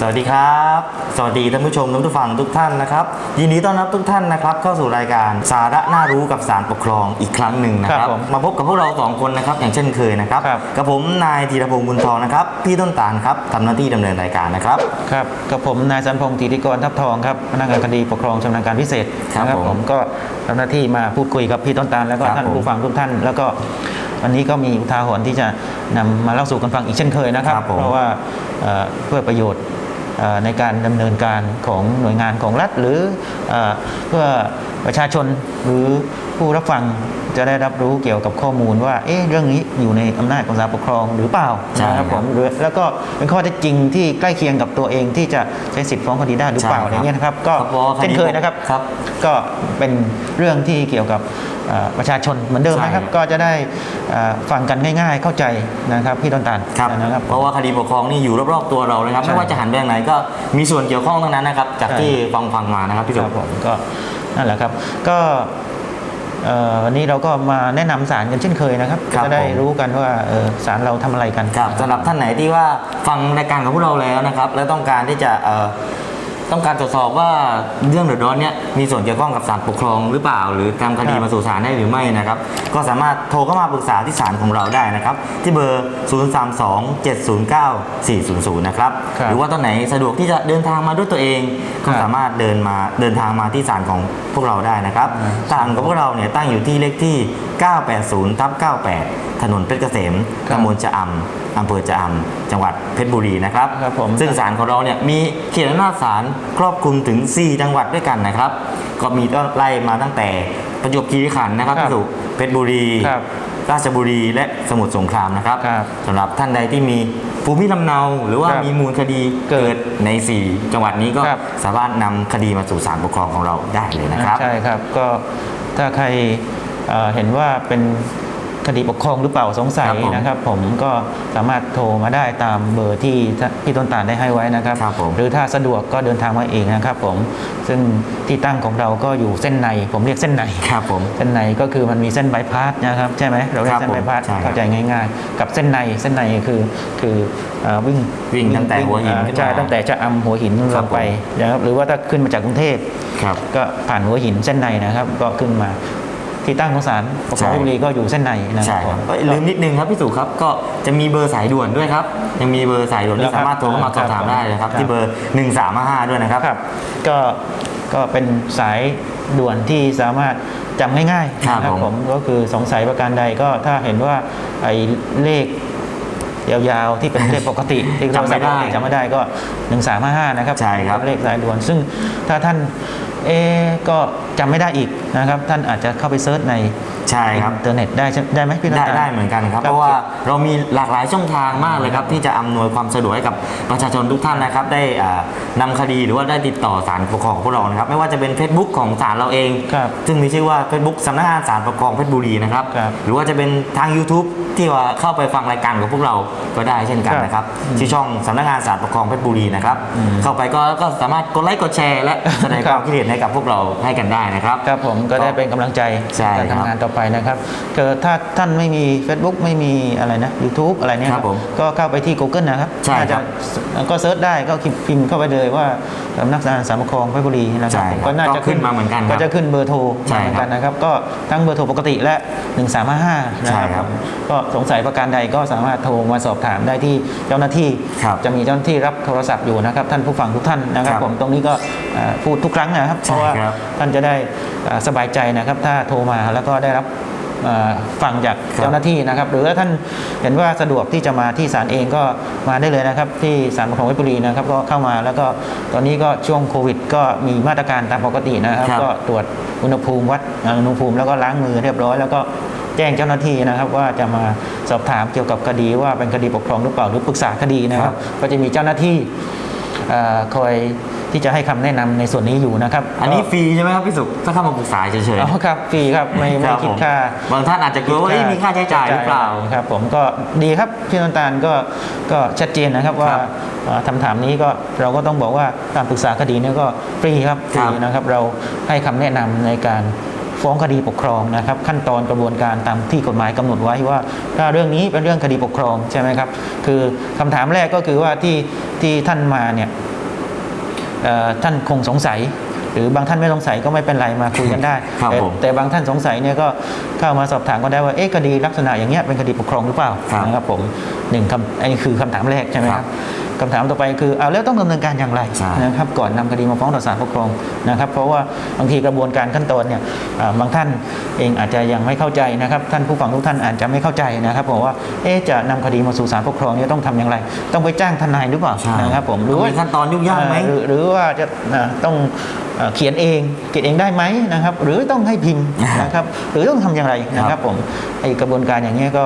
สวัสดีครับ สวัสดีท่านผู้ชมทุกผู้ฟังทุกท่านนะครับ ยินดีต้อนรับทุกท่านนะครับ เข้าสู่รายการสาระน่ารู้กับสารปกครองอีกครั้งหนึ่งนะคครัรับบผมมาพบกับพวกเราสองคนนะครับ อย่างเช่นเคยนะครับครับกับผมนายธีรพงศ์บุญทองนะครับพี่ต้นตาลครับทำหน้าที่ดำเนินรายการนะครับครับกับผมนายสันพงศ์ธีติกรทับทองครับพนักงานคดีปกครองชำนาญการพิเศษครับนะผมผมก็ทำหน้าที่มาพูดคุยกับพี่ต้นตาลแล้วก็ครับท่านผมผู้ฟังทุกท่านแล้วก็วันนี้ก็มีอุทาหรณ์ที่จะนำมาเล่าสู่กันฟังอีกเช่นเคยนะครับครับผมเพราะว่าเอ่อเพื่อประโยชน์เอ่อ ในการดำเนินการของหน่วยงานของรัฐ หรือเอ่อเพื่อประชาชนหรือ ผู้รับฟังจะได้รับรู้เกี่ยวกับข้อมูลว่าเอ๊ะเรื่องนี้อยู่ในอำนาจของศาลปกครองหรือเปล่าใช่นะครับผมหรือแล้วก็เป็นข้อเท็จจริงที่ใกล้เคียงกับตัวเองที่จะใช้สิทธิ์ฟ้องคดีได้หรือเปล่าใช่อครับย่างเงี้ยนะครับ ก็ครับเพราะว่าคดีเช่นเคยนะครับครับก็เป็นเรื่องที่เกี่ยวกับเอ่อประชาชนเหมือนเดิมนะครับใช่ก็จะได้เอ่อฟังกันง่ายๆ เข้าใจนะครับพี่ต้นตาลครับนะครับ เพราะว่าคดีปกครองนี่อยู่รอบๆตัวเรานะครับใช่ไม่ว่าจะหันไปทางไหนก็มีส่วนเกี่ยวข้องทั้งนั้นนะครับ จากใช่ที่ฟังฟังมานะครับพี่คสุรับผมก็นั่นแหละครับ ก็เอ่อ วันนี้เราก็มาแนะนำสารกันเช่นเคยนะครับครับจะได้ผมรู้กันว่าเอ่อสารเราทำอะไรกันครับสำหรับท่านไหนที่ว่าฟังรายการของพวกเราแล้วนะครับ และต้องการที่จะเอ่อ ต้องการตรวจสอบว่าเรื่องเดือดร้อนเนี้ยมีส่วนเกี่ยวข้องกับศาลปกครองหรือเปล่า หรือทำคดีครับมาสู่ศาลได้หรือไม่นะครับ ก็สามารถโทรเข้ามาปรึกษาที่ศาลของเราได้นะครับ ที่เบอร์ 0 3 2 7 0 9 4 0 0 นะครับครับหรือว่าตอนไหนสะดวกที่จะเดินทางมาด้วยตัวเอง ก็ครับสามารถเดินมาเดินทางมาที่ศาลของพวกเราได้นะครับอืมศาลของพวกเราเนี่ยตั้งอยู่ที่เลขที่ 980ทับ98 ถนนเพชรเกษมครับตำบลจะอำอำเภอจะอำจังหวัดเพชรบุรีนะครับครับผมซึ่งศาลของเราเนี่ยมีเขตอำนาจศาลครอบคลุมถึง 4 จังหวัดด้วยกันนะครับ ก็มีต้นไล่มาตั้งแต่ประจวบคีรีขันธ์นะครับครับพี่สุเพชรบุรี ครับราชบุรีและสมุทรสงครามนะครับครับสำหรับท่านใดที่มีภูมิลำเนาหรือว่าครับมีมูลคดีเกิเกิดดใน 4 จังหวัดนี้ก็ครับ สามารถนำคดีมาสู่ศาลปกครองของเราได้เลยนะครับ ใช่ครับก็ถ้าใครเอ่อเห็นว่าเป็น คดีปกครองหรือเปล่าสงสัยครับผมนะครับ ผมก็สามารถโทรมาได้ตามเบอร์ที่พี่ต้นตาลได้ให้ไว้นะครับ ครับผม หรือถ้าสะดวกก็เดินทางมาเองนะครับ ผมซึ่งที่ตั้งของเราก็อยู่เส้นใน ผมเรียกเส้นใน ครับผม เส้นในก็คือมันมีเส้นบายพาสนะครับใช่ไหมเราเรียครักบเส้นบายพาสผมใช่ครับเข้าใจง่าย ๆ กับเส้นในเส้นในคือคือเอ่อวิ่งวิ่งตั้งแต่หัวหินอ่าขึ้นมาใช่ตั้งแต่จะอำหัวหินคลรับงไปนะครับหรือว่าถ้าขึ้นมาจากกรุงเทพ ครับ ก็ผ่านหัวหินเส้นในนะครับ ก็ขึ้นมา ที่ตั้งของศาลปกครองใช่เพชรบุรีก็อยู่เส้นในนะครับครับผมเอ้ยลืมนิดนึงครับพี่สุครับก็จะมีเบอร์สายด่วนด้วยครับ ยังมีเบอร์สายด่วนที่สามารถโทรเข้ามาสอบถามได้นะครับ ที่เบอร์ 1355 ด้วยนะครับก็ก็เป็นสายด่วนที่สามารถจำง่ายๆครับผมผมก็คือสงสัยประการใดก็ถ้าเห็นว่าไอ้เลขยาวๆ ที่เป็นเลขปกติที่เราจำไม่ได้จำไม่ได้ก็ 1355 นะครับใช่ครับเลขสายด่วนซึ่งถ้าท่านเอะก็จำไม่ได้อีกนะครับ ท่านอาจจะเข้าไปเซิร์ชในใช่ครับอินเทอร์เน็ตได้ใช่ได้ไหมพี่ได้น้ำตาลได้เหมือนกันครับครับ เพราะว่าเรามีหลากหลายช่องทางมากเลยครับ ที่จะอำนวยความสะดวกให้กับประชาชนทุกท่านนะครับ ได้อ่านำคดีหรือว่าได้ติดต่อศาลปกครองของพวกเรานะครับ ไม่ว่าจะเป็น Facebook ของศาลเราเองครับซึ่งมีชื่อว่า Facebook สำนักงานศาลปกครองเพชรบุรีนะครับครับ หรือว่าจะเป็นทาง YouTube ที่ว่าเข้าไปฟังรายการของพวกเราก็ได้เช่นกันนะครับที่ช่องสำนักงานศาลปกครองเพชรบุรีนะครับอืมเข้าไปก็ก็สามารถกดไลค์กดแชร์และแสดงครัคบวามคิดเห็นให้กับพวกเราให้กันได้นะครับ ครับผมก็ได้เป็นกำลังใจใช่การครับทำงานต่อไปนะครับเกิดถ้าท่านไม่มี Facebook ไม่มีอะไรนะ YouTube อะไรเนี่ยครับผมก็เข้าไปที่ Google นะครับใช่น่าคจะรับก็เซิร์ชได้ก็พิมพ์เข้าไปเลยว่าสำนักงานสามปกครองเพชรบุรีนะคใช่รับครับก็น่าจะก็ขึ้นมาเหมือนกันครับก็จะขึ้นเบอร์โทรใช่เหมือนครักับนนะครับ ก็ทั้งเบอร์โทรปกติและ 1355นะใช่คครัรับบก็สงสัยประการใดก็สามารถโทรมาสอบถามได้ที่เจ้าหน้าที่ ครับจะมีเจ้าหน้าที่รับโทรศัพท์อยู่นะครับ ท่านผู้ฟังทุกท่านนะครับ ครับ ผมตรงนี้ก็เอ่อพูดทุกครั้งนะครับเพใช่ราะว่าครับท่านจะได้เอ่อสบายใจนะครับ ถ้าโทรมาแล้วก็ได้รับเอ่อฟังจากครับเจ้าหน้าที่นะครับ หรือถ้าท่านเห็นว่าสะดวกที่จะมาที่ศาลเองก็มาได้เลยนะครับ ที่ศาลปกครองเพชรบุรีนะครับ ก็เข้ามาแล้วก็ตอนนี้ก็ช่วงโควิด ก็มีมาตรการตามปกตินะครับครับก็ตรวจอุณหภูมิวัดอุณหภูมิแล้วก็ล้างมือเรียบร้อยแล้วก็แจ้งเจ้าหน้าที่นะครับว่าจะมาสอบถามเกี่ยวกับคดีว่าเป็นคดีปกครองหรือเปล่าหรือปรึกษาคดีนะครับ ก็จะมีเจ้าหน้าที่เอ่อคอย ที่จะให้คำแนะนำในส่วนนี้อยู่นะครับ อันนี้ฟรีใช่ไหมครับพี่สุถ้าเข้ามาปรึกษาเฉยอ๋อครับฟรีครับไม่ๆไม่รับคิดผมค่าบางท่านอาจจะกลัวว่าเอ้ยมีค่าใช้จ่ายหรือเปล่าครับ ผมก็ดีครับพี่น้ำตาลก็ก็ชัดเจนนะครับว่าครับเอ่อคำถามนี้ก็เราก็ต้องบอกว่าการปรึกษาคดีเนี่ยก็ฟรีครับฟครัรีบนะครับ เราให้คำแนะนำในการฟ้องคดีปกครองนะครับ ขั้นตอนกระบวนการตามที่กฎหมายกำหนดไว้ว่า ถ้าเรื่องนี้เป็นเรื่องคดีปกครองใช่ไหมครับ คือคำถามแรกก็คือว่าที่ที่ท่านมาเนี่ยเอ่อ ท่านคงสงสัย หรือบางท่านไม่สงสัยก็ไม่เป็นไรมาคุยกันได้ครับแต่ผมแต่บางท่านสงสัยเนี่ยก็เข้ามาสอบถามก็ได้ว่าเอ๊ะคดีลักษณะอย่างเงี้ยเป็นคดีปกครองหรือเปล่าครับนะครับผมหนึ่งคำอันนี้คือคำถามแรกใช่ไหมคครัรับบ คำถามต่อไปคือเอาแล้วต้องดำเนินการอย่างไรใช่นะครับก่อนนำคดีมาฟ้องต่อศาลปกครองนะครับเพราะว่าบางทีกระบวนการขั้นตอนเนี่ยอ่าบางท่านเองอาจจะยังไม่เข้าใจนะครับท่านผู้ฟังทุกท่านอาจจะไม่เข้าใจนะครับบอกว่าเอ๊ะจะนำคดีมาสู่ศาลปกครองเนี่ยต้องทำอย่างไร ต้องไปจ้างทนายหรือเปล่าใช่นะครับผมหรือว่ามีขั้นตอนยุ่งยากไหมเอ่อหรือหรือว่าจะอ่าต้องเอ่อเขียนเองเขียนเองได้ไหมนะครับ หรือต้องให้พิมพ์นะครับ หรือต้องทำอย่างไรนะครับผมไอกระบวนการอย่างนี้ยก็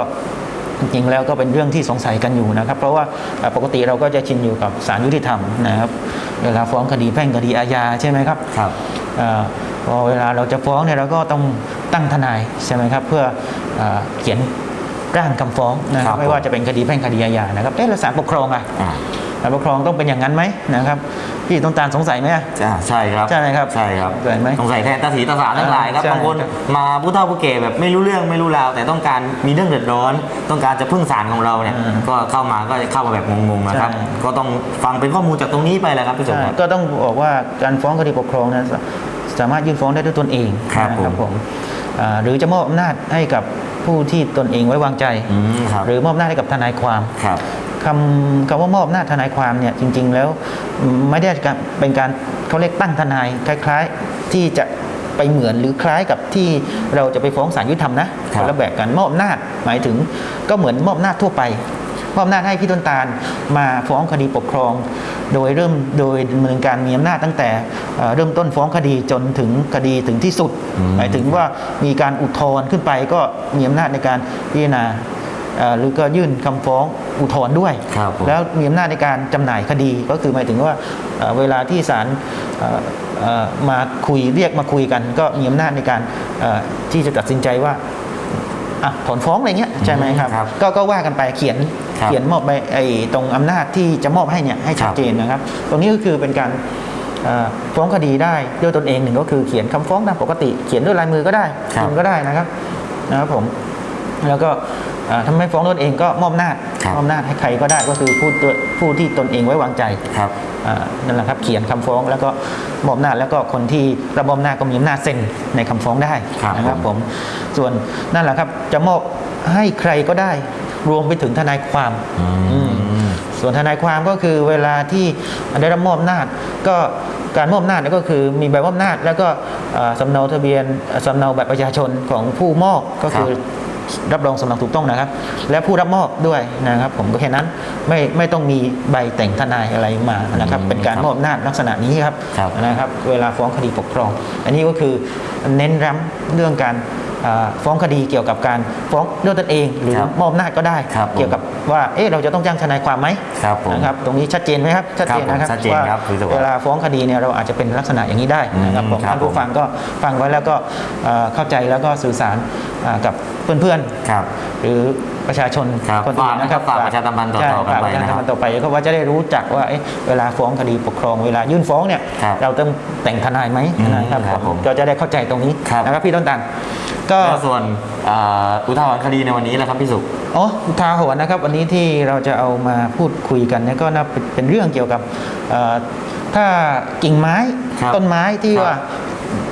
จริงๆแล้วก็เป็นเรื่องที่สงสัยกันอยู่นะครับ เพราะว่าเอ่อปกติเราก็จะชินอยู่กับศาลยุติธรรมนะครับ เวลาฟ้องคดีแพ่งคดีอาญาใช่ไหมครับครับเอ่อพอเวลาเราจะฟ้องเนี่ยเราก็ต้องตั้งทนายใช่ไหมครับ เพื่อเอ่อเขียนร่างคำฟ้องนะคครัรับบไม่ว่าจะเป็นคดีแพ่งคดีอาญานะครับเอ๊ะแล้วศาลปกครองอะอ่าศาลปกครองต้องเป็นอย่างนั้นไหมนะครับ พี่ต้องตาลสงสัยไหมอะอ่าใช่ครับใช่ไหมครับใช่ครับเกิดไหมสงสัยแทนตาสีตาสาทั้งหลายครับใช่บางคนครับมาผู้เฒ่าผู้แก่แบบไม่รู้เรื่องไม่รู้ราว แต่ต้องการมีเรื่องเดือดร้อน ต้องการจะพึ่งศาลของเราเนี่ยอืมก็เข้ามาก็จะเข้ามาแบบงงๆนะครับใช่ก็ต้องฟังเป็นข้อมูลจากตรงนี้ไปแหละครับพี่สมใช่ครับก็ต้องบอกว่าการฟ้องคดีปกครองนะสสามารถยื่นฟ้องได้ด้วยตนเองครับนะผมผมอ่าหรือจะมอบอำนาจให้กับผู้ที่ตนเองไว้วางใจอืมครับหรือมอบอำนาจให้กับทนายความครับ คำคำว่ามอบอำนาจทนายความเนี่ยจริง ๆ แล้วไม่ได้เป็นการเขาเรียกตั้งทนายคล้าย ๆ ที่จะไปเหมือนหรือคล้ายกับที่เราจะไปฟ้องศาลยุติธรรมนะครับคนละแบบกันมอบอำนาจหมายถึงก็เหมือนมอบอำนาจทั่วไปมอบอำนาจให้พี่ต้นตาลมาฟ้องคดีปกครอง โดยเริ่มโดยดำเนินการมีอำนาจตั้งแต่เอ่อเริ่มต้นฟ้องคดีจนถึงคดีถึงที่สุดอืมหมายถึงว่ามีการอุทธรณ์ขึ้นไปก็มีอำนาจในการพิจารณาเอ่อ หรือก็ยื่นคำฟ้องอุทธรณ์ด้วยครับผมแล้วมีอำนาจในการจำหน่ายคดีก็คือหมายถึงว่าเอ่อเวลาที่ศาลเอ่อเอ่อมาคุยเรียกมาคุยกัน ก็มีอำนาจในการเอ่อที่จะตัดสินใจว่าอะถอนฟ้องอะไรเงี้ยใช่ไหมครับครับก็ก็ว่ากันไปเขียนครับเขียนมอบไปไอ้ตรงอำนาจที่จะมอบให้เนี่ยให้ชัดครับเจนนะครับ ตรงนี้ก็คือเป็นการเอ่อฟ้องคดีได้ด้วยตนเองหนึ่งก็คือเขียนคำฟ้องตามปกติ เขียนด้วยลายมือก็ได้ครับพิมพ์ก็ได้นะครับนะครับผมแล้วก็เอ่อ ถ้าไม่ฟ้องตนเองก็มอบอำนาจครับมอบอำนาจให้ใครก็ได้ก็คือผู้ตัวผู้ที่ตนเองไว้วางใจครับอ่านั่นแหละครับเขียนคำฟ้องแล้วก็มอบอำนาจแล้วก็คนที่รับมอบอำนาจก็มีอำนาจเซ็นในคำฟ้องได้ครับนะครับผมผมส่วนนั่นแหละครับจะมอบให้ใครก็ได้รวมไปถึงทนายความอือืมมส่วนทนายความก็คือเวลาที่ได้รับมอบอำนาจก็การมอบอำนาจเนี่ยก็คือมีใบมอบอำนาจ แล้วก็เอ่อสำเนาทะเบียนเอ่อสำเนาบัตรประชาชนของผู้มอบก็คือ รับรองสำเนาถูกต้องนะครับ และผู้รับมอบด้วยนะครับ ผมก็แค่นั้นไม่ไม่ต้องมีใบแต่งทนายอะไรมานะครับอืมเป็นการครับมอบอำนาจลักษณะนี้ครับครับนะครับ เวลาฟ้องคดีปกครอง อันนี้ก็คือเน้นย้ำเรื่องการอ่า ฟ้องคดีเกี่ยวกับการฟ้องด้วยตนเอง หรือครับมอบอำนาจก็ได้ ครับผมเกี่ยวกับว่าเอ๊ะเราจะต้องจ้างทนายความไหมครับผมนะครับตรงนี้ชัดเจนไหมครับชัดเจนนะครับครับผมชัดเจนว่าครับคือจะว่าเวลาฟ้องคดีเนี่ยเราอาจจะเป็นลักษณะอย่างนี้ได้นะครับอืมผมครับท่านผู้ฟังก็ฟังไว้แล้วก็เอ่อเข้าใจแล้วก็สื่อสารอ่ากับเพื่อนครับๆหรือประชาชนครับคนอื่นนะครับฝากประชาสัมพันธ์ต่อๆใช่กันไปฝากประชานะครับสัมพันธ์ต่อไปก็ว่าจะได้รู้จักว่าเอ๊ะเวลาฟ้องคดีปกครองเวลายื่นฟ้องเนี่ยครับเราต้องแต่งทนายไหมอืมนะครับครับผผมมก็จะได้เข้าใจตรงนี้ครับ นะครับพี่ต้นตัน ก็ แล้วส่วนอ่าอุทาหรณ์คดีในวันนี้แหละครับพี่สุอ๋ออุทาหรณ์นะครับวันนี้ที่เราจะเอามาพูดคุยกันเนี่ยก็น่าเป็นเป็นเรื่องเกี่ยวกับเอ่อถ้ากิ่งไม้ครับต้นไม้ที่ครับ ว่า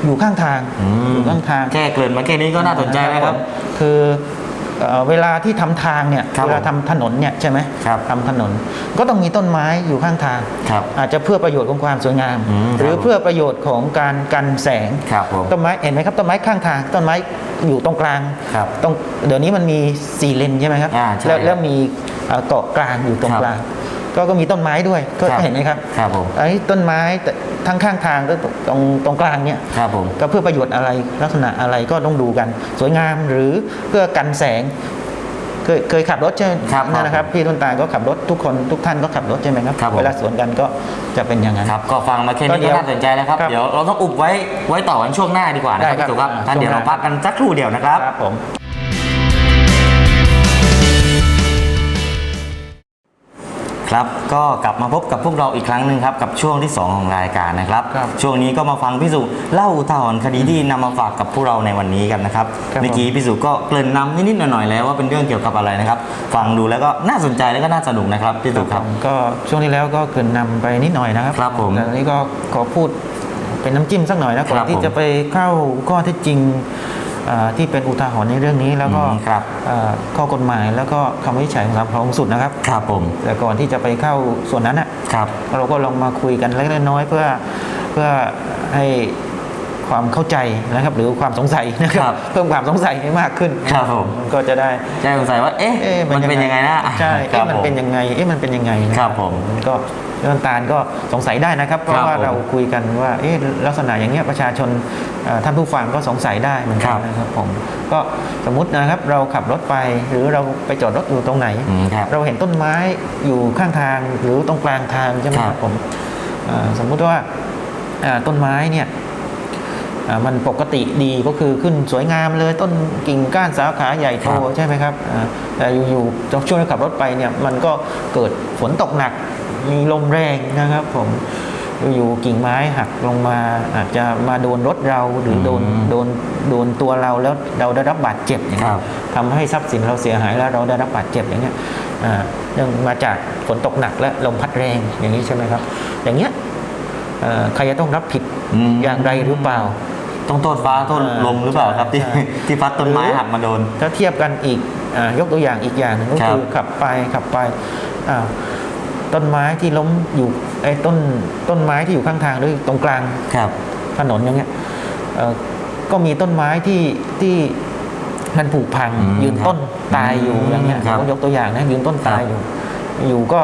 อยู่ข้างทางอืมอยู่ข้างทางแค่เกริ่นมาแค่นี้ก็น่าสนใจแล้วครับ คือ เอ่อเวลาที่ทำทางเนี่ยครับเวลาทำถนนเนี่ยใช่ไหมครับทำถนนก็ต้องมีต้นไม้อยู่ข้างทางครับอาจจะเพื่อประโยชน์ของความสวยงามอืมหรือครับเพื่อประโยชน์ของการกันแสงครับผมต้นไม้เห็นไหมครับต้นไม้ข้างทาง ต้นไม้อยู่ตรงกลางครับตรงเดี๋ยวนี้มันมีสี่เลนใช่ไหมครับอ่าใช่แล้วครับแล้วมีเอ่อเกาะกลางอยู่ตรงครับกลาง ก็ก็มีต้นไม้ด้วยก็ครับเห็นไหมครับครับผม ไอ้ต้นไม้แต่ทั้งข้างทางก็ตรงตรงกลางเนี่ย ครับผม ก็เพื่อประโยชน์อะไรลักษณะอะไรก็ต้องดูกัน สวยงามหรือเพื่อกันแสง เคยเคยขับรถใช่ไหมครับนั่นนะครับพี่ต้นตาลก็ขับรถทุกคนทุกท่านก็ขับรถใช่ไหมครับ ครับผม เวลาสวนกันก็จะเป็นอย่างนั้น ครับก็ฟังมาแค่ก็นี้เดี๋ก็ยวน่าสนใจแล้วครับ ครับเดี๋ยวเราต้องอุบไว้ไว้ต่อกันช่วงหน้าดีกว่านะครับได้ครับพี่สุครับอ่าท่านเดี๋ยวช่วงหเราน้า พักกันสักครู่เดียวนะครับ ครับผม คครับก็กลับมาพบกับพวกเราอีกครั้งหนึ่งครับกับช่วงที่ 2 ของรายการนะครับ ครับช่วงนี้ก็มาฟังพี่สุเล่าอุทาหรณ์คดีที่นำมาฝากกับพวกเราในวันนี้กันนะครับครับเมื่อกี้พี่สุก็เกริ่นนำนิดๆหน่อยๆแล้วว่าเป็นเรื่องเกี่ยวกับอะไรนะครับ ฟังดูแล้วก็น่าสนใจแล้วก็น่าสนุกนะครับพี่สุครับ ก็ช่วงที่แล้วก็เกรินนำไปนิดหน่อยนะครับครับผมแต่อันนี้ก็ขอพูดเป็นน้ำจิ้มสักหน่อยนะก่อครันบที่ผมจะไปเข้าข้อเท็จจริงอ่า ที่เป็นอุทาหรณ์ในเรื่องนี้แล้วก็อืมครับอ่าข้อกฎหมายแล้วก็คำวินิจฉัยของศาลปกครองสูงสุดนะครับครับผมแต่ก่อนที่จะไปเข้าส่วนนั้นน่ะครับเราก็ลองมาคุยกันเล็กๆน้อยๆเพื่อเพื่อให้ ความเข้าใจนะครับ หรือความสงสัยนะคครัรับบเพิ่มความสงสัยให้มากขึ้นครับผมนก็จะได้ใจสงสัยว่าเอ๊ะเอ๊ะมันเป็นยังไงนะใช่ครัเอ๊ะบมันผมเป็นยังไงเอ๊ะมันเป็นยังไงนะครับผมก็เรื่องตาลก็สงสัยได้นะครับ เพครัราะบว่าผมเราคุยกันว่าเอ๊ะลักษณะอย่างเงี้ยประชาชนเอ่อท่านผู้ฟังก็สงสัยได้เหมือนกัครันบนะครับผมก็สมมุตินะครับเราขับรถไปหรือเราไปจอดรถอยู่ตรงไหนอืมครับเราเห็นต้นไม้อยู่ข้างทางหรือตรงกลางทางใช่ไหมคครัรับบผมเอ่อสมมุติว่าเอ่อต้นไม้เนี่ยอ่า มันปกติดีก็คือขึ้นสวยงามเลยต้นกิ่งก้านสาขาใหญ่โตครับใช่ไหมครับอ่าแต่อยู่ๆช่วงที่ขับรถไปเนี่ยมันก็เกิดฝนตกหนักมีลมแรงนะครับผมอยู่ๆกิ่งไม้หักลงมาอาจจะมาโดนรถเราหรือโดนอืมโดนโดนตัวเราแล้วเราได้รับบาดเจ็บอย่างคเงี้รัยบทำให้ทรัพย์สินเราเสียหายแล้วเราได้รับบาดเจ็บอย่างเงี้ยอ่าเนื่องมาจากฝนตกหนักและลมพัดแรงอย่างนี้ใช่ไหมครับ อย่างเงี้ยเอ่อใครจะต้องรับผิดอืมอย่างไรหรือเปล่า ต้องโทษฟ้าโทษลมหรือเปล่าครับที่ใช่ที่พัดต้นไม้หักมาโดน ถ้าเทียบกันอีกอายกตัวอย่างอีกอย่างหนึ่งก็ครับคือขับไปขับไปอ้าวต้นไม้ที่ล้มอยู่ไอ้ต้นต้นไม้ที่อยู่ข้างทางหรือตรงกลางครับถนนอย่างเงี้ยเอ่อก็มีต้นไม้ที่ที่มันผุพังอืมยืนต้นตายอยู่อืมอย่างเงี้ยครับผมยกตัวอย่างนะยืนต้นตายครับอยู่ อยู่ก็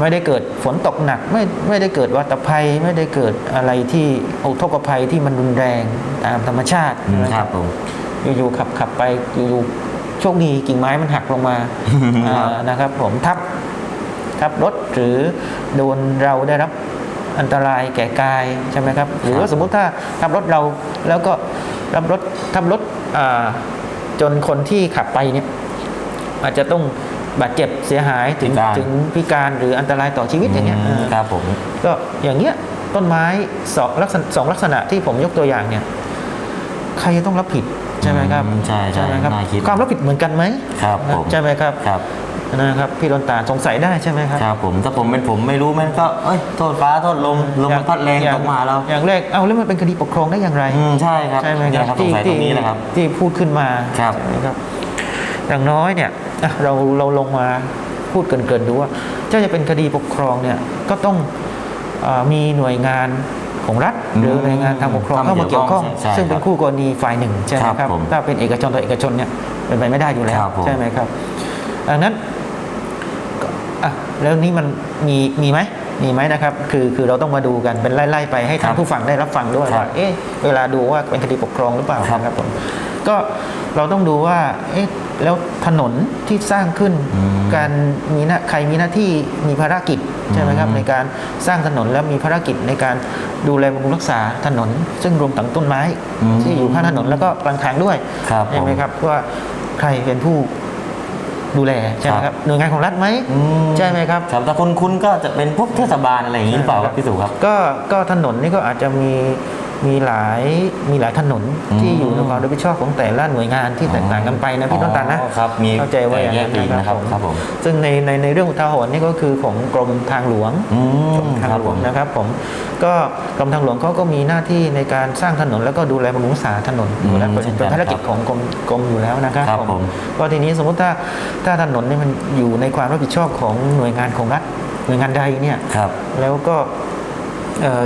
ไม่ได้เกิดฝนตกหนัก ไม่ไม่ได้เกิดวัตภัย ไม่ได้เกิดอะไรที่อุทกภัยที่มันรุนแรงตามธรรมชาติอืมนะครับผมอยู่ๆขับขับไปอยู่ๆโชคดีกิ่งไม้มันหักลงมาครับอ่านะครับ ผมทับทับรถหรือโดนเราได้รับอันตรายแก่กายใช่ไหมครับ หรือว่าสมมุติถ้าทับรถเราแล้วก็รับรถทับรถอ่าจนคนที่ขับไปเนี่ยอาจจะต้อง บาดเจ็บเสียหายถึงพิการ ถึงพิการหรืออันตรายต่อชีวิตอย่างเงี้ยอืมอ่าครับผม ก็อย่างเงี้ยต้นไม้สองลักษณะสองลักษณะที่ผมยกตัวอย่างเนี่ย ใครจะต้องรับผิดใช่ไหมครับอืมใช่ใช่ไหมครับน่าคิด ความรับผิดเหมือนกันไหมครับผมใช่ไหมครับครับ นะครับพี่ดนตาลสงสัยได้ใช่ไหมครับ ครับผมถ้าผมเป็นผมไม่รู้มันก็เอ้ยโทษฟ้าโทษลมลมมันพัดแรงอย่ตกมาแล้วอย่างแรก เอ้าแล้วมันเป็นคดีปกครองได้อย่างไรอืมใช่ครับใช่ไหมคเนี่ยรับครับสงสัยตรงนี้แหละครับ ที่พูดขึ้นมาครับ ใช่ไหมครับ อย่างน้อยเนี่ย อะเราเราลงมาพูดเกินๆดูว่าถ้าจะเป็นคดีปกครองเนี่ยก็ต้องเออมีหน่วยงานของรัฐอืมหรือหน่วยงานทางปกครองเข้าเข้ามามาเกี่ยวข้องใช่ซึ่งเป็นครับคู่กรณีฝ่ายหนึ่งใช่ไหมครับครับผมถ้าเป็นเอกชนต่อเอกชนเนี่ยเป็นไปไม่ได้อยู่แล้วครับผมใช่ไหมครับดังนั้นก็อะแล้วนี่มันมีมีไหมมีไหมนะครับ คือคือเราต้องมาดูกันเป็นไล่ๆไปให้ท่านผู้ฟังได้รับฟังด้วยครับว่าเอ๊ะเวลาดูว่าเป็นคดีปกครองหรือเปล่าครับนะครับผมก็ เราต้องดูว่าเอ๊ะแล้วถนนที่สร้างขึ้นอืมการมีหน้าใครมีหน้าที่มีภารกิจใช่ไหมครับอืมในการสร้างถนนแล้วมีภารกิจในการดูแลบำรุงรักษาถนน ซึ่งรวมทั้งต้นไม้อืมที่อยู่ข้างถนนแล้วก็กลางทางด้วยครับใช่ไหมผมครับว่าใครเป็นผู้ดูแลใช่ไหมคครัรับบหน่วยงานของรัฐไหมอืมใช่ไหมครับครับแต่คนคุ้นก็จะเป็นพวกเทศบาลอะไรอย่างนี้หรือเปล่าครับพี่สุครับก็ก็ถนนนี่ก็อาจจะมี มีหลายมีหลายถนนอืมที่อยู่ในความรับผิดชอบของแต่ละหน่วยงานที่แตกต่างกันไปนะพี่ต้นตาลนะอ๋อครับมีเข้าใจว่าอย่างแยนั้กนปีกนะนะคครัรับบผมครับผมซึ่งในในในเรื่องอุทาหรณ์นี่ก็คือของกรมทางหลวงอืมกรมทางครับหลผวงมนะครับผมก็กรมทางหลวงเขาก็มีหน้าที่ในการสร้างถนน แล้วก็ดูแลบำรุงรักษาถนนอยู่แล้วอืมเป็นเช่นกันเป็นภารกิจของกรมกรมอยู่แล้วนะครับครับผมก็ทีนี้สมมติถ้าถ้าถนนนี่มันอยู่ในความรับผิดชอบของหน่วยงานของรัฐหน่วยงานใดเนี่ยครับแล้วก็เอ่อ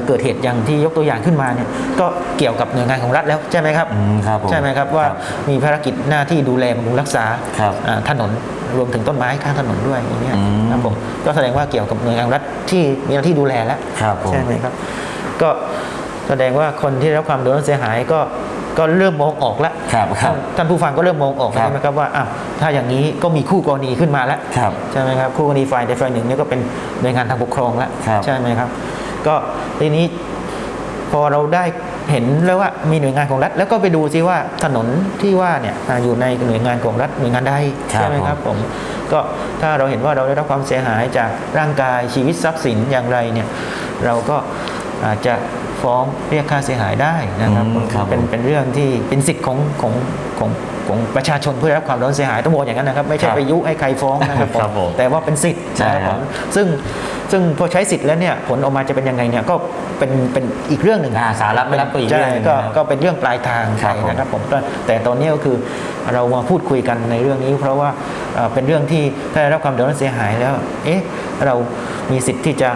เกิดเหตุอย่างที่ยกตัวอย่างขึ้นมาเนี่ยก็เกี่ยวกับหน่วยงานของรัฐแล้วใช่ไหมครับอืมครับผมใช่ไหมครับว่าครับมีภารกิจหน้าที่ดูแลบำรุงรักษาครับอ่าถนนรวมถึงต้นไม้ข้างถนนด้วยอย่างเงี้ยอืมครับผมก็แสดงว่าเกี่ยวกับหน่วยงานรัฐที่มีหน้าที่ดูแลแล้วครับผมใช่ไหมครับ ก็แสดงว่าคนที่ได้รับความเดือดร้อนเสียหายก็ก็เริ่มมองออกแล้วครับคท่ารันบท่านผู้ฟังก็เริ่มมองออกครับใช่ไหมครับว่าอ้าวถ้าอย่างนี้ก็มีคู่กรณีขึ้นมาแล้วครับใช่ไหมครับคู่กรณีฝ่ายใดฝ่ายหนึ่งเนี่ยก็เป็นหน่วยงานทางปกครองแล้วครับใช่ไหมครับ ก็ทีนี้พอเราได้เห็นแล้วว่ามีหน่วยงานของรัฐ แล้วก็ไปดูซิว่าถนนที่ว่าเนี่ยอ่าอยู่ในหน่วยงานของรัฐหน่วยงานใดครับใช่ไหมครับผมก็ถ้าเราเห็นว่าเราได้รับความเสียหายจากร่างกายชีวิตทรัพย์สินอย่างไรเนี่ยเราก็อาจจะฟ้องเรียกค่าเสียหายได้นะครับอืมครับเป็นเป็นเรื่องที่เป็นสิทธิ์ของของของ ของประชาชนเพื่อรับความร้อนเสียหายต้องบอกอย่างนั้นนะครับ ไม่ใช่ครับไปยุให้ใครฟ้องนะครับผมครับผมแต่ว่าเป็นสิทธิ์ใช่นะครับคผรับมซึ่งซึ่งพอใช้สิทธิ์แล้วเนี่ยผลออกมาจะเป็นยังไงเนี่ยก็เป็นเป็นอีกเรื่องหนึ่งอ่าสาระไม่รับก็อีกใช่เรื่องหนึ่งก็นะครับก็เป็นเรื่องปลายทางคไปรับผมนะครับผมก็แต่ตอนนี้ก็คือเรามาพูดคุยกันในเรื่องนี้ เพราะว่าเอ่อเป็นเรื่องที่ถ้าได้รับความเดือดร้อนเสียหายแล้ว เอ๊ะเรามีสิทธิ์ที่จะ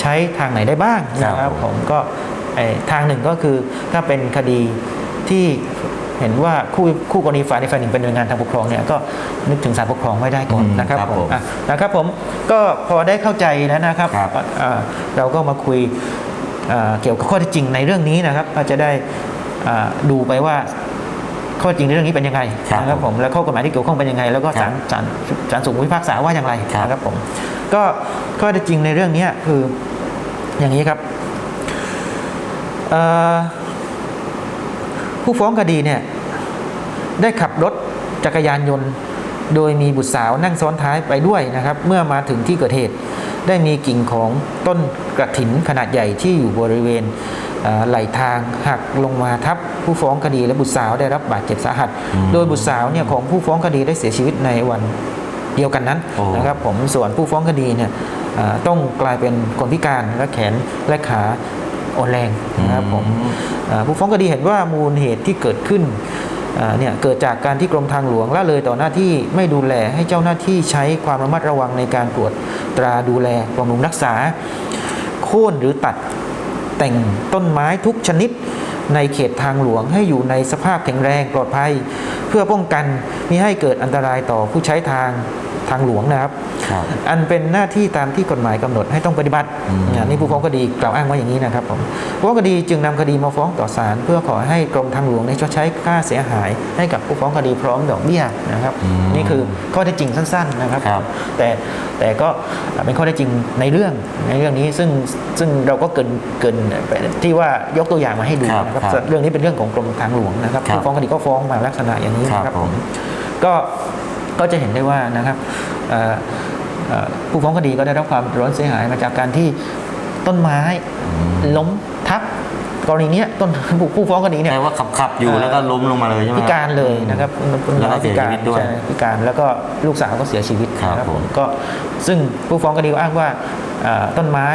ใช้ทางไหนได้บ้างนะครับผมก็เอ่อทางหนึ่งก็คือถ้าเป็นคดีที่ เห็นว่าคู่คู่กรณีฝ่ายใดฝ่ายหนึ่งเป็นหน่วยงานทางปกครองเนี่ยก็นึกถึงศาลปกครองไว้ได้ก่อนอืมนะครับครับผมผมอะนะครับผมก็พอได้เข้าใจแล้วนะครับครับอ่าเราก็มาคุยอ่าเกี่ยวกับข้อเท็จจริงในเรื่องนี้นะครับก็จะได้อ่าดูไปว่าข้อจริงในเรื่องนี้เป็นยังไงครับนะครับผมแล้วข้อกฎหมายที่เกี่ยวข้องเป็นยังไง แล้วก็ครัศาบลศาลศาลสูงพิพากษาว่าอย่างไรครับนะครับผมก็ข้อเท็จจริงในเรื่องนี้คืออย่างนี้ครับเอ่อ ผู้ฟ้องคดีเนี่ยได้ขับรถจักรยานยนต์ โดยมีบุตรสาวนั่งซ้อนท้ายไปด้วยนะครับ เมื่อมาถึงที่เกิดเหตุ ได้มีกิ่งของต้นกระถินขนาดใหญ่ที่อยู่บริเวณเอ่อไหลทางหักลงมาทับผู้ฟ้องคดีและบุตรสาวได้รับบาดเจ็บสาหัสอืมโดยบุตรสาวเนี่ยของผู้ฟ้องคดีได้เสียชีวิตในวันเดียวกันนั้นโอ้นะครับผมส่วนผู้ฟ้องคดีเนี่ยเอ่อต้องกลายเป็นคนพิการและแขนและขาอ่อนแรงนะครับผมเอ่อ ผู้ฟ้องคดีเห็นว่ามูลเหตุที่เกิดขึ้นเนี่ยเกิดจากการที่กรมทางหลวงละเลยต่อหน้าที่ไม่ดูแลให้เจ้าหน้าที่ใช้ความระมัดระวังในการตรวจตราดูแลบำรุงรักษา โค่นหรือตัดแต่งต้นไม้ทุกชนิดในเขตทางหลวงให้อยู่ในสภาพแข็งแรงปลอดภัย เพื่อป้องกันมิให้เกิดอันตรายต่อผู้ใช้ทางทางหลวงนะครับ อันเป็นหน้าที่ตามที่กฎหมายกำหนดให้ต้องปฏิบัติอืมอันนี้ผู้ฟ้องคดีกล่าวอ้างว่าอย่างนี้นะครับผมผู้ฟ้องคดีจึงนำคดีมาฟ้องต่อศาลเพื่อขอให้กรมทางหลวงได้ชดใช้ค่าเสียหาย ให้กับผู้ฟ้องคดีพร้อมดอกเบี้ยนะครับอืมนี่คือข้อเท็จจริงสั้น ๆนะครับครับ แต่แต่ก็เป็นข้อเท็จจริงในเรื่องในเรื่องนี้ซึ่งซึ่งเราก็เกินเกินที่ว่ายกตัวอย่างมาให้ดูครับนะครับครับเรื่องนี้เป็นเรื่องของกรมทางหลวงนะครับครับผู้ฟ้องคดีก็ฟ้องมาลักษณะอย่างนี้ครับนะครับผมก็ก็จะเห็นได้ว่านะครับเอ่อเอ่อ ผู้ฟ้องคดีก็ได้รับความเดือดร้อนเสียหายมาจากการที่ต้นไม้ล้มทับกรณีเนี้ยต้นผู้ผู้ฟ้องคดีเนี่ยแปลว่าขับขับๆอยู่เอ่อแล้วก็ล้มลงมาเลยใช่ไหมพิการเลยนะครับต้นแล้วก็ไม้เสีพิยกาชีรวิตด้วยใช่พิการแล้วก็ลูกสาวก็เสียชีวิตครับนะผมก็ซึ่งผู้ฟ้องคดีก็อ้างว่าเอ่อต้นไม้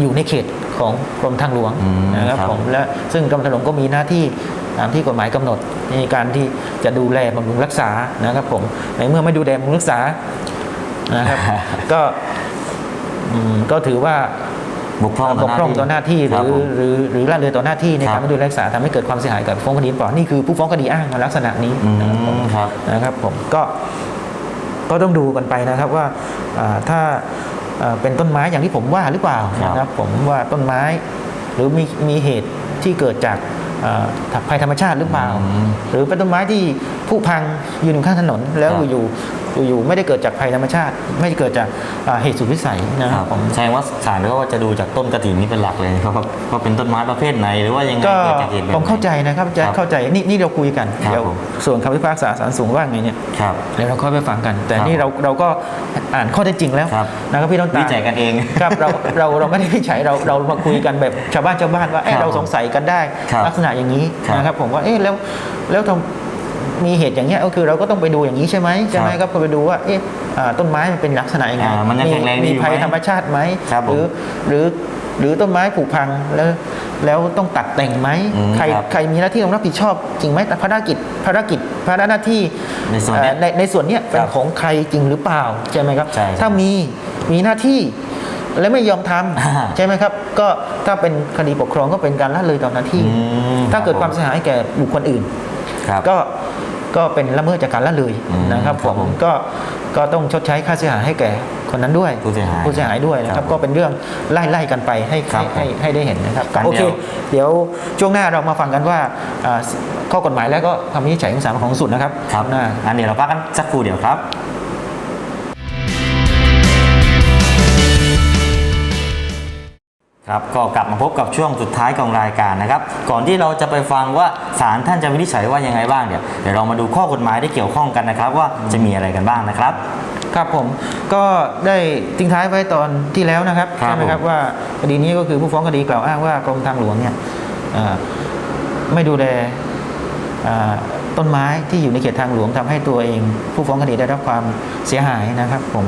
อยู่ในเขตของกรมทางหลวงอืมนะครับครับผมและซึ่งกรมทางหลวงก็มีหน้าที่ตามที่กฎหมายกำหนดในการที่จะดูแลบำรุงรักษานะครับผมในเมื่อไม่ดูแลบำรุงรักษา นะครับ ก็อืมก็ถือว่าบกพร่องบกพร่องต่อหน้าที่หครืบอผมหรือหรือละเลยต่อหน้าที่ในครัการบไม่ดูแลรักษาทำให้เกิดความเสียหายกับผู้ฟ้องคดีเปล่านี่คือผู้ฟ้องคดีอ้างมาลักษณะนี้อืนะครับผมมครับนะครับผมก็ก็ต้องดูกันไปนะครับว่าอ่าถ้าอ่าเป็นต้นไม้อย่างที่ผมว่าหรือเปล่าครับนะครับ ผมว่าต้นไม้ หรือมีมีเหตุที่เกิดจากอ่าภัยธรรมชาติหรือเปล่าอืมหรือเป็นต้นไม้ที่ผุพังยืนอยู่ข้างถนนแล้วครับอยู่ๆ อยู่ๆไม่ได้เกิดจากภัยธรรมชาติ ไม่ได้เกิดจากอ่าเหตุสุดวิสัยนะคครัรับบผมแสดงว่าศาลก็จะดูจากต้นกระถิ่นนี่เป็นหลักเลยครับว่าเป็นต้นไม้ประเภทไหนหรือว่ายังไงก็เกิดจากเหตุแบบไหนผมเข้าใจนะครับจะครับเข้าใจนี่นี่เราคุยกันครับเดี๋ยวผมส่วนคำพิพากษาศาลสูงว่าไงเนี่ยครับเดี๋ยวเราค่อยไปฟังกัน แต่ครับนี่เราเราก็อ่านข้อเท็จจริงแล้วครับนะครับพี่ต้องตาวิจัยกันเองครับเราเราเราไม่ได้วิจัยเราเรามาคุยกันแบบชาวบ้านชาวบ้านว่าเอ๊ะครับเราสงสัยกันได้ครับลักษณะอย่างนี้ครับนะครับผมว่าเอ๊ะแล้วแล้วทำ มีเหตุอย่างเงี้ยก็คือเราก็ต้องไปดูอย่างนี้ใช่ไหมใช่ไหมครับก็ไปดูว่าเอ๊ะอ่าต้นไม้มันเป็นลักษณะยังไงอ่ามันยังแข็งแรงดีมีอยู่ไหมภัยธรรมชาติไหมครับผมหรือหรือหรือต้นไม้ผุพังแล้วแล้วต้องตัดแต่งไหมอืมใครครับใครมีหน้าที่ต้องรับผิดชอบจริงไหมแต่ภารกิจภารกิจภาระหน้าที่ในส่วนเนี้ยเอ่อในในส่วนเนี้ยเป็นครับของใครจริงหรือเปล่าใช่ไหมครับใช่ครับถ้ามีมีหน้าที่และไม่ยอมทอ่าำใช่ไหมครับ ก็ถ้าเป็นคดีปกครองก็เป็นการละเลยต่อหน้าที่อืมถ้าเกิดครับความเสียหายแก่บุคคลอื่นครับก็ ก็เป็นละเมิดจากการละเลยอืมนะครับคผรับมผมก็ก็ต้องชดใช้ค่าเสียหายให้แก่คนนั้นด้วยผู้เสียหายผู้เสียหายด้วยนะคครัรับบก็เป็นเรื่องไล่ไล่กันไปให้ครัให้บให้ให้ได้เห็นนะครับงั้นโอเคเดี๋ยวเดี๋ยวช่วงหน้าเรามาฟังกันว่าอ่าข้อกฎหมายแล้วก็คำวินิจฉัยของศาลของสุดนะครับครับช่วงหน้าอันเดี๋ยวเราพักกันสักครู่เดียวครับ คครับก็กลับมาพบกับช่วงสุดท้ายของรายการนะครับ ก่อนที่เราจะไปฟังว่าศาลท่านจะวินิจฉัยว่ายังไงบ้างเดี๋ยวเดี๋ยวเรามาดูข้อกฎหมายที่เกี่ยวข้องกันนะครับ ว่าจะมีอะไรกันบ้างนะครับ ครับผมก็ได้ทิ้งท้ายไว้ตอนที่แล้วนะครับครับใช่ไหมครับผม ว่าคดีนี้ก็คือผู้ฟ้องคดีกล่าวอ้างว่ากรมทางหลวงเนี่ยเอ่อไม่ดูแลอ่าต้นไม้ที่อยู่ในเขตทางหลวงทำให้ตัวเอง ผู้ฟ้องคดีได้รับความเสียหายนะครับ ผม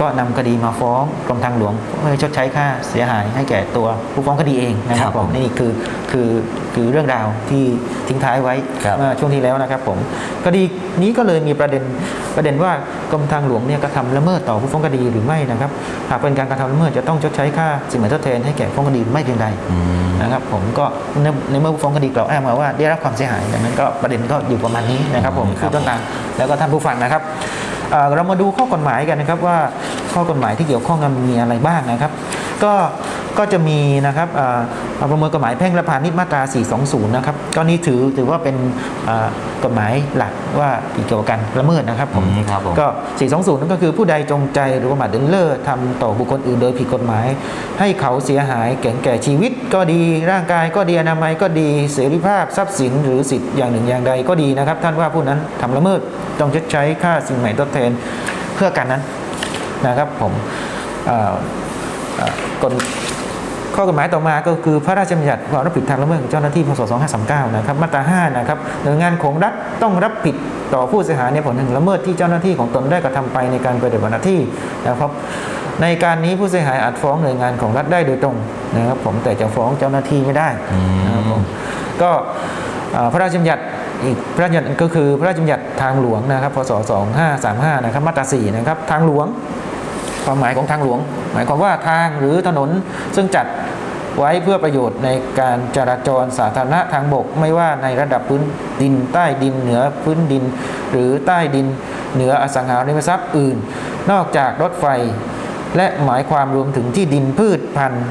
ก็นำคดีมาฟ้องกรมทางหลวงเพื่อชดใช้ค่าเสียหายให้แก่ตัวผู้ฟ้องคดีเองนะคครัรับบผผมมนี่คือคือคือเรื่องราวที่ทิ้งท้ายไว้ครับเมื่อช่วงที่แล้วนะครับผมคดีนี้ก็เลยมีประเด็นประเด็นว่ากรมทางหลวงเนี่ยกระทำละเมิดต่อผู้ฟ้องคดีหรือไม่นะครับหากเป็นการกระทำละเมิดจะต้องชดใช้ค่าสินไหมทดแทนให้แก่ผู้ฟ้องคดีไม่เพียงใดอืมนะครับผมก็ในในเมื่อผู้ฟ้องคดีกล่าวอ้างมาว่าได้รับความเสียหายดังนั้นก็ประเด็นก็อยู่ประมาณนี้นะครับผมครับคือต้นทางแล้วก็ท่านผู้ฟังนะครับ เรามาดูข้อกฎหมายกันนะครับว่าข้อกฎหมายที่เกี่ยวข้องกันมีอะไรบ้างนะครับ ก็ ก็จะมีนะครับเอ่อประมวลกฎหมายแพ่งและพาณิชย์มาตรา 420 นะครับก็นี่ถือถือว่าเป็นเอ่อกฎหมายหลักว่าเกี่ยวกับการละเมิดนะครับผมอืมครับผมก็ 420 นั่นก็คือผู้ใดจงใจหรือว่าหมาดเดินเล่อทำต่อบุคคลอื่นโดยผิดกฎหมาย ให้เขาเสียหายแก่แก่ชีวิต ก็ดีร่างกายก็ดีอนามัยก็ดีเสรีภาพทรัพย์สินหรือสิทธิ์อย่างหนึ่งอย่างใดก็ดีนะครับ ท่านว่าผู้นั้นทำละเมิดต้องชดใช้ค่าสิ่งใหม่ทดแทนเพื่อการนั้นนะครับผมเอ่อเอ่อกฎ ข้อกฎหมายต่อมาก็คือพระราชบัญญัติความรับผิดทางละเมิดของเจ้าหน้าที่พศ2539นะครับมาตรา 5 นะครับหน่วยงานของรัฐต้องรับผิดต่อผู้เสียหายในผลแห่งละเมิดที่เจ้าหน้าที่ของตนได้กระทำไปในการปฏิบัติหน้าที่นะครับในการนี้ผู้เสียหายอาจฟ้องหน่วยงานของรัฐได้โดยตรงนะครับผมแต่จะฟ้องเจ้าหน้าที่ไม่ได้นะครับผมก็พระราชบัญญัติอีกพระราชบัญญัติก็คือพระราชบัญญัติทางหลวงนะครับพศ2535นะครับมาตรา4นะครับทางหลวงความหมายของทางหลวง หมายความว่าทางหรือถนนซึ่งจัด ไว้เพื่อประโยชน์ในการจราจรสาธารณะทางบก ไม่ว่าในระดับพื้นดิน ใต้ดินเหนือพื้นดิน หรือใต้ดิน เหนืออสังหาริมทรัพย์อื่น นอกจากรถไฟ และหมายความรวมถึงที่ดินพืชพันธุ์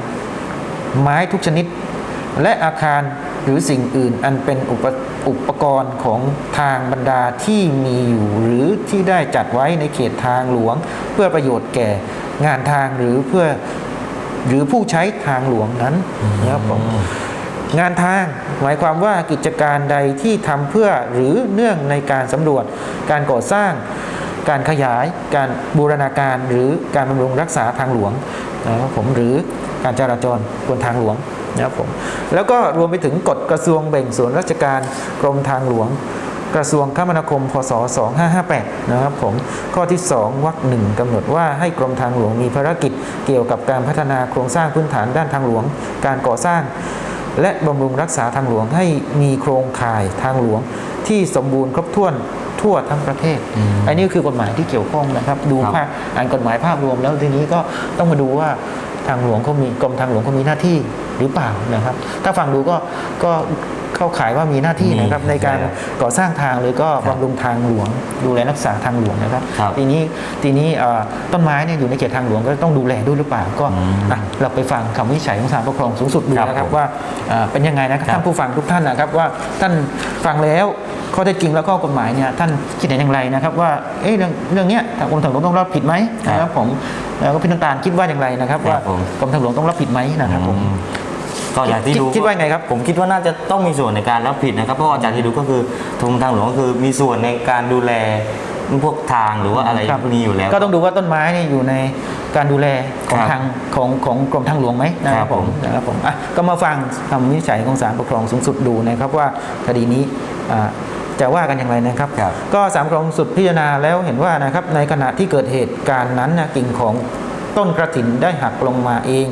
ไม้ทุกชนิด และอาคารหรือสิ่งอื่นอันเป็นอุปอุปกรณ์ของทางบรรดาที่มีอยู่หรือที่ได้จัดไว้ในเขตทางหลวง เพื่อประโยชน์แก่งานทางหรือเพื่อ หรือผู้ใช้ทางหลวงนั้นนะครับผมงานทางหมายความว่ากิจการใดที่ทำเพื่อหรือเนื่องในการสำรวจ การก่อสร้าง การขยาย การบูรณาการหรือการบำรุงรักษาทางหลวงนะครับผมหรือการจราจรบนทางหลวงนะครับผมแล้วก็รวมไปถึงกฎกระทรวงแบ่งส่วนราชการกรมทางหลวง กระทรวงคมนาคม พศ 2558 นะครับผม ข้อที่ 2 วรรคหนึ่งกำหนดว่าให้กรมทางหลวงมีภารกิจเกี่ยวกับการพัฒนาโครงสร้างพื้นฐานด้านทางหลวง การก่อสร้าง และบำรุงรักษาทางหลวงให้มีโครงข่ายทางหลวงที่สมบูรณ์ครบถ้วนทั่วทั้งประเทศอืมอันนี้คือกฎหมายที่เกี่ยวข้องนะครับ ดูครับภาพอ่านกฎหมายภาพรวมแล้วทีนี้ก็ต้องมาดูว่าทางหลวงเขามีกรมทางหลวงเขามีหน้าที่หรือเปล่านะครับ ถ้าฟังดูก็ก็ เข้าข่ายว่ามีหน้าที่นะครับมีในการครับก่อสร้างทางหรือก็ครับบำรุงทางหลวง ดูแลรักษาทางหลวงนะครับครับทีนี้ทีนี้เอ่อต้นไม้เนี่ยอยู่ในเขตทางหลวงก็ต้องดูแลด้วยหรือเปล่าก็อืมอะเราไปฟังคำวินิจฉัยของศาลปกครองสูงสุดดูครับนะครับผมว่าเอ่อเป็นยังไงนะครับครับท่านผู้ฟังทุกท่านนะครับว่าท่านฟังแล้วข้อเท็จจริงแล้วก็กฎหมายเนี่ยท่านคิดเห็นอย่างไรนะครับ ว่าเอ๊ะเรื่องเรื่องเนี้ยทางกรมทางหลวงต้องรับผิดไหมนะครับผมแล้วก็พี่น้ำตาลคิดว่าอย่างไรนะครับครัว่าบผมกรมทางหลวงต้องรับผิดไหมนะครับผมอืม ก็อย่างที่คิดดูคิดว่าไงครับ ผมคิดว่าน่าจะต้องมีส่วนในการรับผิดนะครับ เพราะว่าจากที่ดูก็คือทงทางหลวงก็คือมีส่วนในการดูแลพวกทางหรือว่าอะไรครับพวกนี้อยู่แล้ว ก็ต้องดูว่าต้นไม้เนี่ยอยู่ในการดูแลของครับทางของของกรมทางหลวงไหมนะคครัรับบผผมมนะครับผมอะก็มาฟังคำวินิจฉัยของศาลปกครองสูงสุดดูนะครับว่าคดีนี้อ่าจะว่ากันอย่างไรนะครับครับก็ศาลปกครองสูงสุดพิจารณาแล้วเห็นว่านะครับในขณะที่เกิดเหตุการณ์นั้นนะกิ่งของ ต้นกระถินได้หักลงมาเอง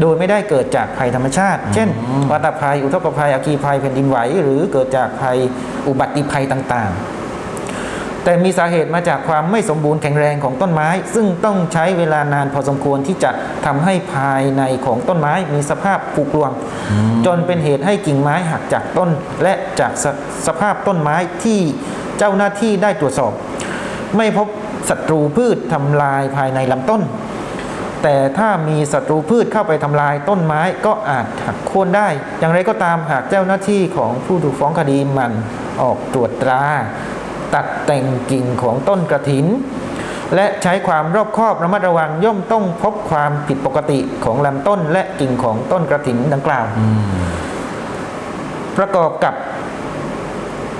โดยไม่ได้เกิดจากภัยธรรมชาติ เช่นวัตภัย อุทกภัยอัคคีภัยแผ่นดินไหว หรือเกิดจากภัยอุบัติภัยต่าง ๆแต่มีสาเหตุมาจากความไม่สมบูรณ์แข็งแรงของต้นไม้ ซึ่งต้องใช้เวลานานพอสมควรที่จะทำให้ภายในของต้นไม้มีสภาพผุกร่วง จนเป็นเหตุให้กิ่งไม้หักจากต้น และจากสสภาพต้นไม้ที่เจ้าหน้าที่ได้ตรวจสอบ ไม่พบศัตรูพืชทำลายภายในลำต้น แต่ถ้ามีศัตรูพืชเข้าไปทำลายต้นไม้ก็อาจหักโค่นได้ อย่างไรก็ตามหากเจ้าหน้าที่ของผู้ถูกฟ้องคดีหมันออกตรวจตรา ตัดแต่งกิ่งของต้นกระถิน และใช้ความรอบคอบระมัดระวังย่อมต้องพบความผิดปกติของลำต้นและกิ่งของต้นกระถินดังกล่าวประกอบกับ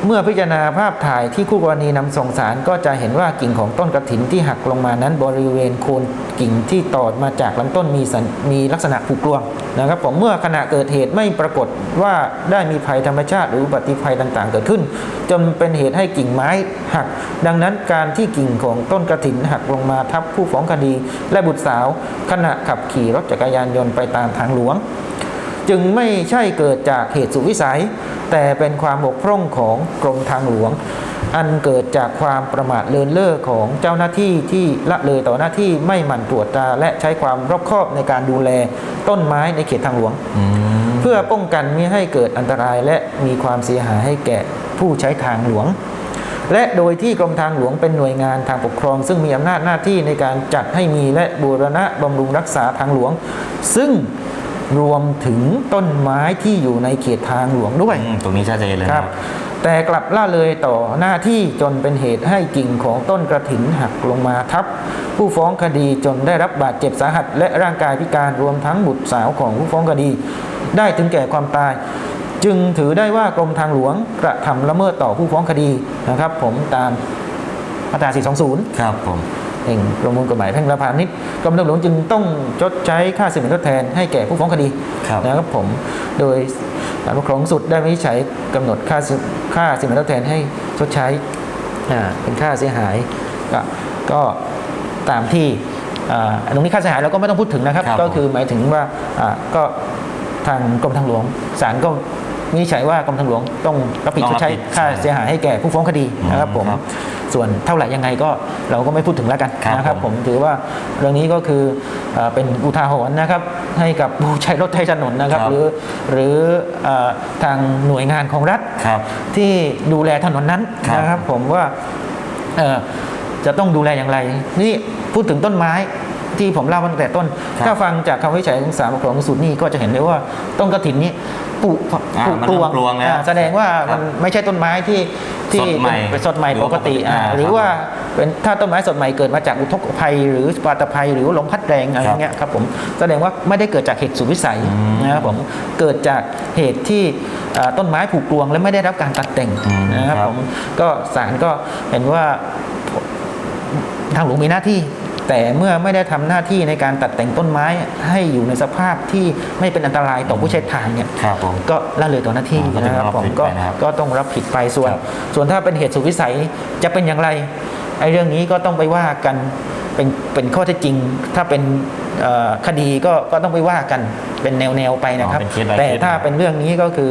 เมื่อพิจารณาภาพถ่ายที่คู่กรณีนำส่งสารก็จะเห็นว่ากิ่งของต้นกระถินที่หักลงมานั้นบริเวณโคนกิ่งที่ตอดมาจากลำต้นมีสัญมีลักษณะผุกรวงนะครับผมเมื่อขณะเกิดเหตุไม่ปรากฏว่าได้มีภัยธรรมชาติหรืออุบัติภัยต่างๆ เกิดขึ้น จนเป็นเหตุให้กิ่งไม้หัก ดังนั้นการที่กิ่งของต้นกระถินหักลงมาทับผู้ฟ้องคดี และบุตรสาว ขณะขับขี่รถจักรยานยนต์ไปตามทางหลวง จึงไม่ใช่เกิดจากเหตุสุวิสัย แต่เป็นความบกพร่องของกรมทางหลวง อันเกิดจากความประมาทเลินเล่อของเจ้าหน้าที่ที่ละเลยต่อหน้าที่ไม่หมั่นตรวจตราและใช้ความรอบคอบในการดูแลต้นไม้ในเขตทางหลวง เพื่อป้องกันไม่ให้เกิดอันตรายและมีความเสียหายให้แก่ผู้ใช้ทางหลวงและโดยที่กรมทางหลวงเป็นหน่วยงานทางปกครอง ซึ่งมีอำนาจหน้าที่ในการจัดให้มีและบูรณะบำรุงรักษาทางหลวง ซึ่ง รวมถึงต้นไม้ที่อยู่ในเขตทางหลวงด้วยอืมตรงนี้ชัดเจนเลยคนะครัรับบแต่กลับล่าเลยต่อหน้าที่จนเป็นเหตุให้กิ่งของต้นกระถินหักลงมาทับ ผู้ฟ้องคดีจนได้รับบาดเจ็บสาหัส และร่างกายพิการรวมทั้งบุตรสาวของผู้ฟ้องคดี ได้ถึงแก่ความตายจึงถือได้ว่ากรมทางหลวงกระทำละเมิดต่อผู้ฟ้องคดีนะครับ ผมตามมาตรา420 ครับผม แห่งประมวลกฎหมายแพ่งและพาณิชย์กรมทางหลวงจึงต้องชดใช้ค่าสินไหมทดแทนให้แก่ผู้ฟ้องคดีครับนะครับผมโดยศาลปกครองสูงสุดได้วินิจฉัยกำหนดค่าสิค่าสินไหมทดแทนให้ชดใช้อ่าเป็นค่าเสียหายก็ก็ตามที่อ่าตรงนี้ค่าเสียหายเราก็ไม่ต้องพูดถึงนะครับครับก็คือหมายถึงว่าอ่าก็ทางกรมทางหลวงศาลก็วินิจฉัยว่ากรมทางหลวงต้องรับผิดต้องชรัดบใช้ผิดค่าใช่เสียหายให้แก่ผู้ฟ้องคดีนะครับผมครับ ส่วนเท่าไหร่ยังไงก็เราก็ไม่พูดถึงแล้วกันครับนะครับผผมมถือว่าเรื่องนี้ก็คือเอ่อเป็นอุทาหรณ์นะครับ ให้กับผู้ใช้รถใช้ถนนนะครับครับหรือหรือเอ่อทางหน่วยงานของรัฐครับที่ดูแลถนนนั้นครับนะครับ ผมว่าเอ่อจะต้องดูแลอย่างไร นี่พูดถึงต้นไม้ที่ผมเล่ามาตั้งแต่ต้นครับถ้าฟังจากคำวิจัยของสารปกครองสูตรนี่ก็จะเห็นได้ว่าต้นกระถินนี้ ปลูกอ่าปลูกมันกลเริ่วมงกลวงแล้วอ่าแสดงว่าครัมับนไม่ใช่ต้นไม้ที่ที่สดใหม่เป็นสดใหม่หรือปว่ากติปกติอ่าอ่าหรือครับว่าเป็นถ้าต้นไม้สดใหม่เกิดมาจากอุทกภัย หรือปาตภัยหรือลมพัดแรงอะไรเงี้ยครับผมแสดงว่าไม่ได้เกิดจากเหตุสุดวิสัยอืมนะครับผมเกิดจากเหตุที่อ่าต้นไม้ผูกกลวง และไม่ได้รับการตัดแต่งอืมนะครับครับผมก็ศาลก็เห็นว่าทางหลวงมีหน้าที่ แต่เมื่อไม่ได้ทำหน้าที่ในการตัดแต่งต้นไม้ให้อยู่ในสภาพที่ไม่เป็นอันตรายต่อผู้ใช้ทางเนี่ยครับผมก็ละเลยต่อหน้าที่อ่าก็ต้องนะครับรับผมผิดก็ไปนะครับก็ต้องรับผิดไปส่วนครับส่วนถ้าเป็นเหตุสุดวิสัยจะเป็นอย่างไรไอ้เรื่องนี้ก็ต้องไปว่ากันเป็นเป็นข้อเท็จจริง ถ้าเป็นเอ่อคดีก็ก็ต้องไปว่ากันเป็นแนวแนวๆไปนะครับอ๋อเป็นเคส by แต่เคสถ้าเป็นเรื่องนี้ก็คือ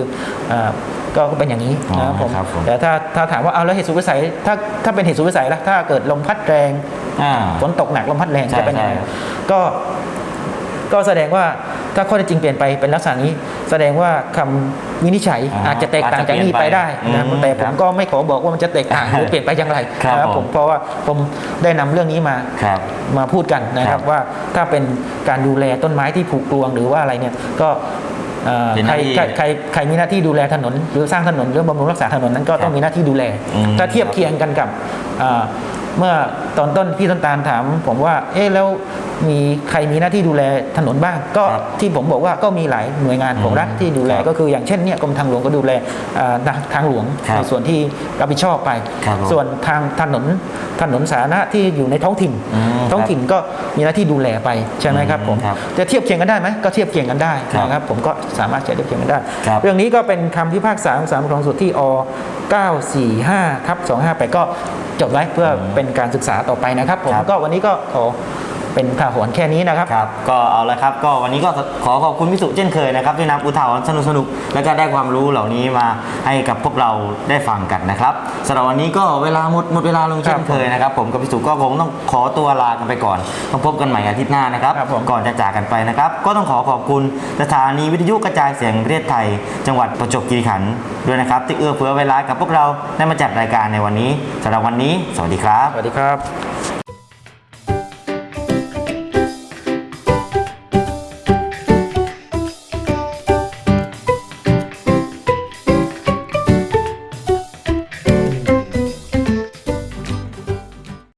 เอ่อก็ก็เป็นอย่างนี้อ๋อนะครับผมครับผมแต่ถ้าถ้าถามว่าเอาแล้วเหตุสุดวิสัยถ้าถ้าเป็นเหตุสุดวิสัยล่ะถ้าเกิดลมพัดแรงอ่า ฝนตกหนักลมพัดแรงใช่จะเป็นยังไงใช่ก็ก็แสดงว่าถ้าข้อเท็จจริงเปลี่ยนไปเป็นลักษณะนี้ แสดงว่าคำวินิจฉัยอ่าอาจจะแตกต่างจากนี้ไปได้นะอืมแต่ผครัมบก็ไม่ขอบอกว่ามันจะแตกต่างหรือเปลี่ยนไปอย่างไรครับนะผมผมเพราะว่าผมได้นำเรื่องนี้มาครับมาพูดกันนะคครัรับบว่าถ้าเป็นการดูแลต้นไม้ที่ผูกกลวงหรือว่าอะไรเนี่ยก็เอ่อเป็นหใครน้าที่ใครใครใครมีหน้าที่ดูแลถนน หรือสร้างถนนหรือบำรุงรักษาถนนนั้นก็ต้องมีหน้าที่ดูแลอืมถ้าเทียบเคียงกันกับเอ่อเมื่อตอนต้นพี่ต้นตาลถาม ผมว่า เอ๊ะแล้วมีใครมีหน้าที่ดูแลถนนบ้าง ก็ครับที่ผมบอกว่าก็มีหลายหน่วยงานของรัฐอืมที่ดูแล ครับก็คืออย่างเช่นเนี่ยกรมทางหลวงก็ดูแลเอ่อทางหลวงครับในส่วนที่รับผิดชอบไป ครับผมส่วนทางถนนถนนสาธารณะที่อยู่ในท้องถิ่น อืมท้องถิ่นก็มีหน้าที่ดูแลไปใช่ไหมครับผมครับจะเทียบเคียงกันได้ไหมก็เทียบเคียงกันได้ครับนะครับผมก็สามารถจะเทียบเคียงกันได้ ครับ เรื่องนี้ก็เป็นคำพิพากษาของศาลปกครองสูงสุดที่อ945ทับ258 ก็จดไว้เพื่อเป็นการศึกษาต่อไปนะครับผมครับก็วันนี้ก็ขอ เป็นข่าวหวนแค่นี้นะครับ ครับ ก็เอาละครับ ก็วันนี้ก็ขอขอบคุณพิสุเช่นเคยนะครับที่นำอุทาหรณ์สนุกๆแล้วก็ได้ความรู้เหล่านี้มาให้กับพวกเราได้ฟังกันนะครับสำหรับวันนี้ก็เวลาหมดหมดเวลาลงเช่นเคยนะครับ ผมกับพิสุก็คงต้องขอตัวลากันไปก่อนต้องพบกันใหม่อาทิตย์หน้านะครับ ครับผม ก่อนจะจากกันไปนะครับ ก็ต้องขอขอบคุณสถานีวิทยุกระจายเสียงแห่งประเทศไทย จังหวัดประจวบคีรีขันธ์ด้วยนะครับที่เอื้อเฟื้อเวลากับพวกเราได้มาจัดรายการในวันนี้สำหรับวันนี้ สวัสดีครับ สวัสดีครับ